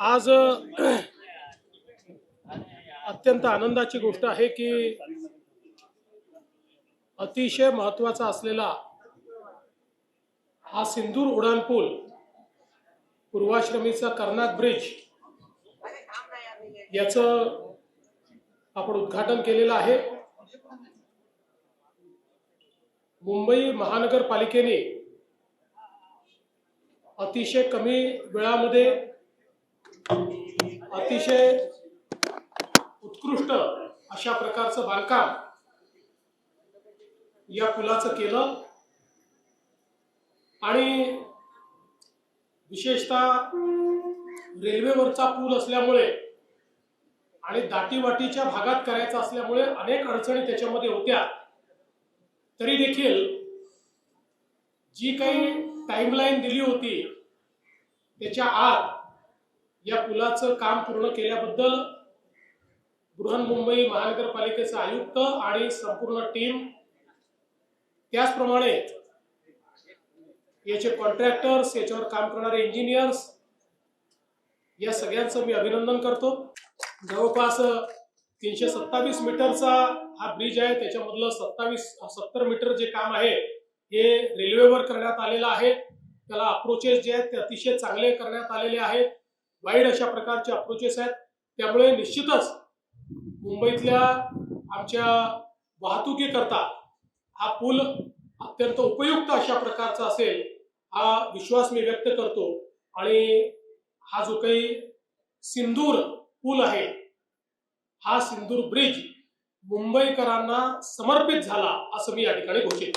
आज अत्यंत आनंदाची गोष्ट आहे की अतिशय महत्त्वाचा असलेला हा सिंदूर उड्डाणपूल पूर्वाश्रमीचा कर्नाक ब्रिज याचं आपण उद्घाटन केलेलं आहे. मुंबई महानगरपालिकेने अतिशय कमी वेळामध्ये अतिशय उत्कृष्ट अशा प्रकारचं बांधकाम या पुलाचं केलं. आणि विशेषतः रेल्वेवरचा पूल असल्यामुळे आणि दाटीवाटीच्या भागात करायचा असल्यामुळे अनेक अडचणी त्याच्यामध्ये होत्या. तरी देखील जी काही टाइमलाईन दिली होती त्याच्या आत या पुलाचं काम पूर्ण केल्याबद्दल बृहन्मुंबई महानगरपालिकेचे आयुक्त आणि संपूर्ण टीम त्याचप्रमाणे याचे कॉन्ट्रॅक्टर्स याच्यावर काम करणारे इंजिनियर्स या सगळ्यांचं मी अभिनंदन करतो. जवळपास तीनशे सत्तावीस मीटरचा हा ब्रिज आहे त्याच्यामधलं सत्तावीस सत्तर मीटर जे काम आहे हे रेल्वेवर करण्यात आलेलं आहे. त्याला अप्रोचेस जे आहेत ते अतिशय चांगले करण्यात आलेले आहेत. वाईट अशा प्रकारचे अप्रोचेस आहेत. त्यामुळे निश्चितच मुंबईतल्या आमच्या वाहतुकीकरता हा पूल अत्यंत उपयुक्त अशा प्रकारचा असेल हा विश्वास मी व्यक्त करतो. आणि हा जो काही सिंदूर पूल आहे हा सिंदूर ब्रिज मुंबईकरांना समर्पित झाला असं मी या ठिकाणी घोषित